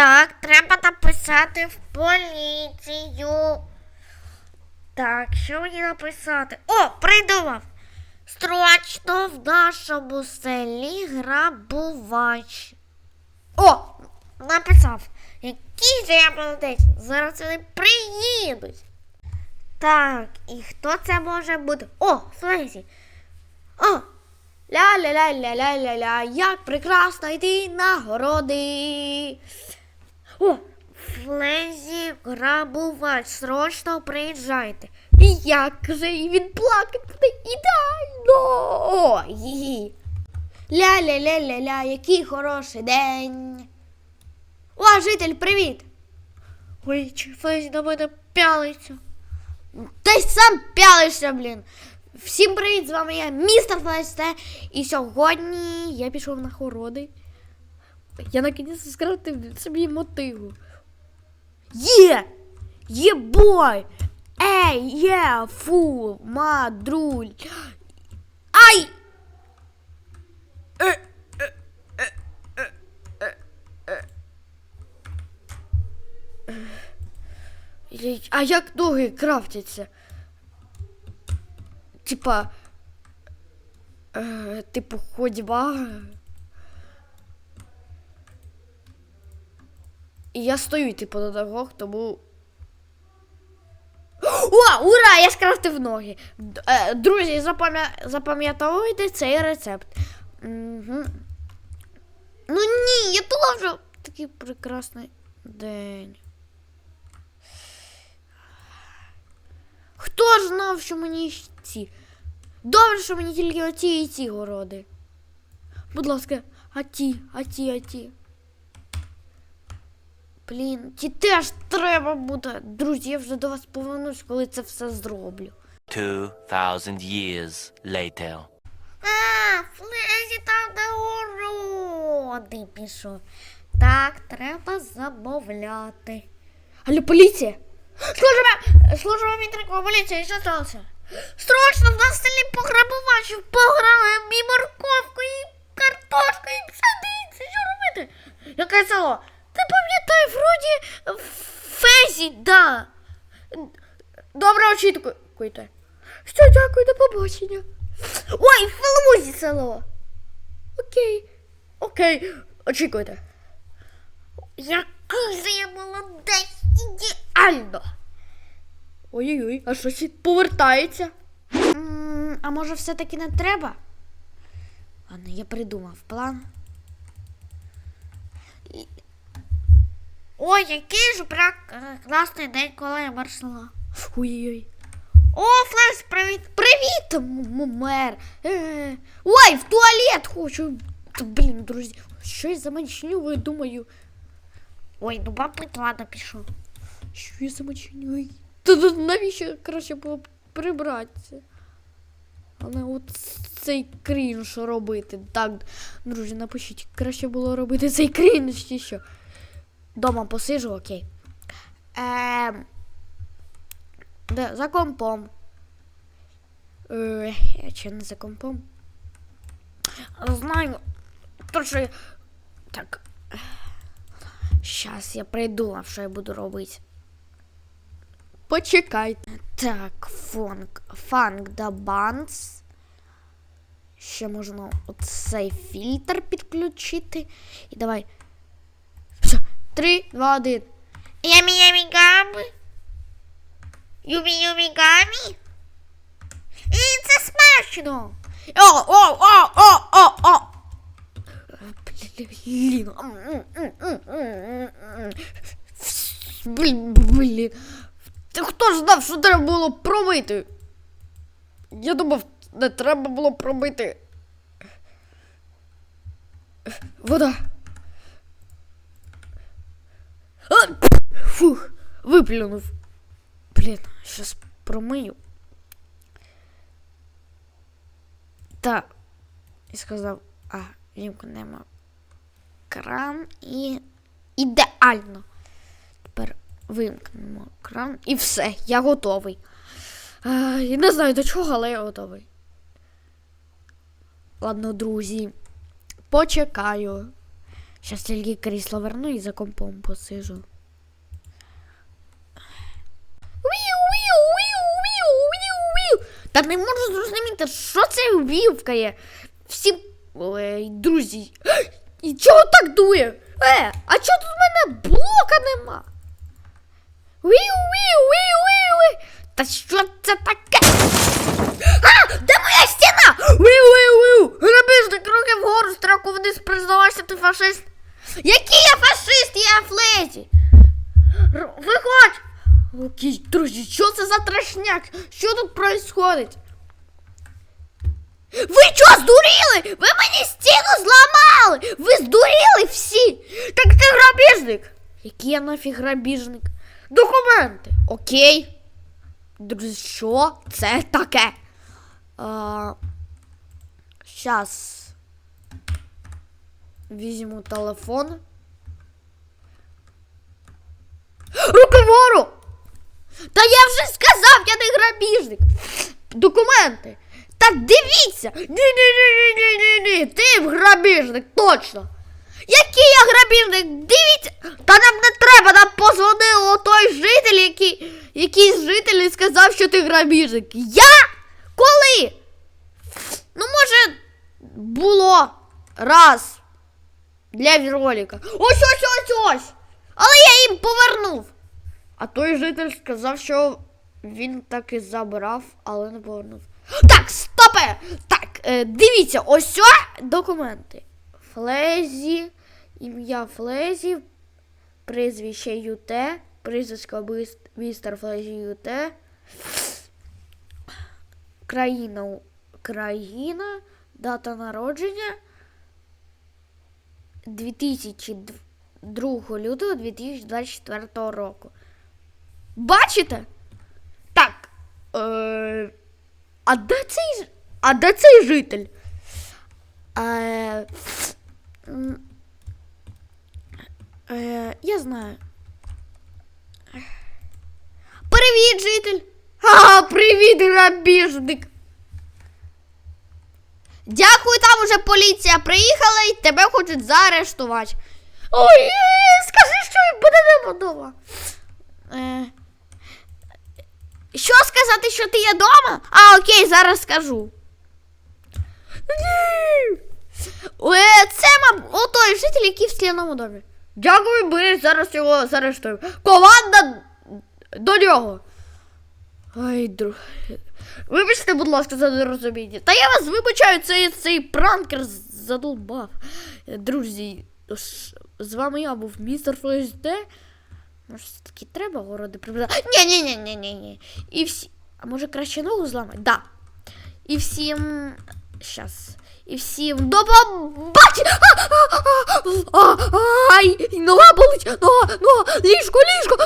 Так, треба написати в поліцію. Так, що мені написати? О, придумав! Строчно в нашому селі грабувач. О! Написав. Який же я молодець. Зараз вони приїдуть. Так, і хто це може бути? О, Флезі. О! Ля-ля-ля-ля-ля-ля-ля, як прекрасно йти на городи. О, Флезі грабувач, срочно приїжджайте. І як же і він плакати ідеально. О, ї. Ля-ля-ля-ля-ля, який хороший день. О, житель, привіт. Ой, чи Флезі на мене пялиться. Ти сам пялишся, блін. Всім привіт, з вами я, містер Флесте. І сьогодні я пішов на хороди. Я наконець скрафтив собі мотиву. Є! Є бой! Ей, є, фу, мадруль. Ай! Е, е, е, А як ноги крафтяться? Типа. Типу ходьба. І я стою, типу, на ногах, тому. О, ура! Я скрафтив ноги. Е, Друзі, запам'ятовуйте цей рецепт. Угу. Ну ні, я вже такий прекрасний день. Хто ж знав, що мені ці? Добре, що мені тільки оці і ці городи. Будь ласка, а ті, а ті, а ті. Блін, ті теж треба буде. Друзі, я вже до вас повернусь, коли це все зроблю. 2,000 years later. А, Флезі там на городи пішов. Так, треба замовляти. Алло, поліція! Служба, служба мітрикова поліція, що сталося? Срочно в нас в селі пограбувачів пограли мій морковку і картошку і пшеницю. Що робити? Яке село? Вроді Фезі, да. Добре, очікуйте. Все, дякую, до побачення. Ой, в Фелмузі село. Окей. Окей, очікуйте. Який же я молодець ідеально. Ой-ой-ой, а щось повертається. а може все-таки не треба? Ладно, я придумав план. Ой, який ж прекрасний день, коли я маршала. Ой-ой-ой. О, Флес, привіт! Привіт, мер! Е, Ой, в туалет хочу. Блін, друзі, що я за манчню, думаю. Ой, ну мабуть, ладно, пішов. Що я за манчню? Ой, Та навіщо краще було прибратися? Але от цей крінж робити. Так, друзі, напишіть, краще було робити цей крінж чи що. Дома посижу, окей. Ем... Де? За компом. Е, чи не за компом? Знаю. То, що... я- Так. Щас я придумав, що я буду робити. Почекайте. Так, фонк. Фанк да банс. Ще можна оцей фільтр підключити. І давай. Три, два, один. Ямі ямі гамі. Юмі юмі гамі. І це смачно. О, о, о, о, о, о. Блін. Блін, блін. Та хто ж знав, що треба було пробити? Я думав, не треба було пробити. Вода. А, Фух, виплюнув. Блін, щас промию. Так. І сказав, а, вімкнемо кран і ідеально. Тепер вимкнемо кран і все, я готовий. А, я не знаю до чого, але я готовий. Ладно, друзі, почекаю. Щас тільки крісло верну і за компом посижу. Віу, віу, віу, віу, віу, віу. Та не можу зрозуміти, що це вівкає. Всі ой, друзі. І чого так дує? Е, а чого тут в мене блока нема? Віу, віу, віу, віу. Та що це таке? А, де моя стіна? Віу, віу, віу. Грабіжник, руки вгору, строку вниз, признавайся, ти фашист. Який я фашист, я флезі. Р- Виходь! Окей, друзі, що це за трешняк? Що тут происходить? Ви що, здуріли? Ви мені стіну зламали! Ви здуріли всі! Так ти грабіжник! Який я нафіг грабіжник? Документи! Окей. Друзі, що це таке? А, щас. Візьму телефон. Руки вгору! Та я вже сказав, я не грабіжник. Документи. Та дивіться! Ні-ні-ні-ні-ні-ні. Ти грабіжник, точно. Який я грабіжник? Дивіться! Та нам не треба, нам позвонив той житель, який, якийсь житель і сказав, що ти грабіжник. Я? Коли? Ну, може, було раз для ролика. Ось ось ось ось. Але я їм повернув. А той житель сказав, що він так і забрав, але не повернув. Так, стопе! Так, е, дивіться, ось документи. Флезі, ім'я Флезі, прізвище ЮТ, прізвисько містер Флезі ЮТ, країна, країна, дата народження 2002 лютого 2024 року. Бачите? Так. Е, а де цей, а де цей житель? Е, е, я знаю. Привіт, житель! А, привіт, грабіжник! Дякую, там уже поліція приїхала і тебе хочуть заарештувати. Ой, скажи, що буде не. Е, що сказати, що ти є вдома? А, окей, зараз скажу. Е, Це, мабуть, отой житель, який в сляному домі. Дякую, ми зараз його заарештуємо. Команда до нього. Ай, друг. Вибачте, будь ласка, за нерозуміння. Та я вас вибачаю, цей, цей пранкер задолбав. Друзі, з вами я був містер ФСД. Може, все-таки треба городи прибирати? Ні, ні, ні, ні, ні. І всі. А може краще ногу зламати? Да. І всім. Щас. І всім до побачення! Ай! Нога болить! Нога, нога! Ліжко, ліжко!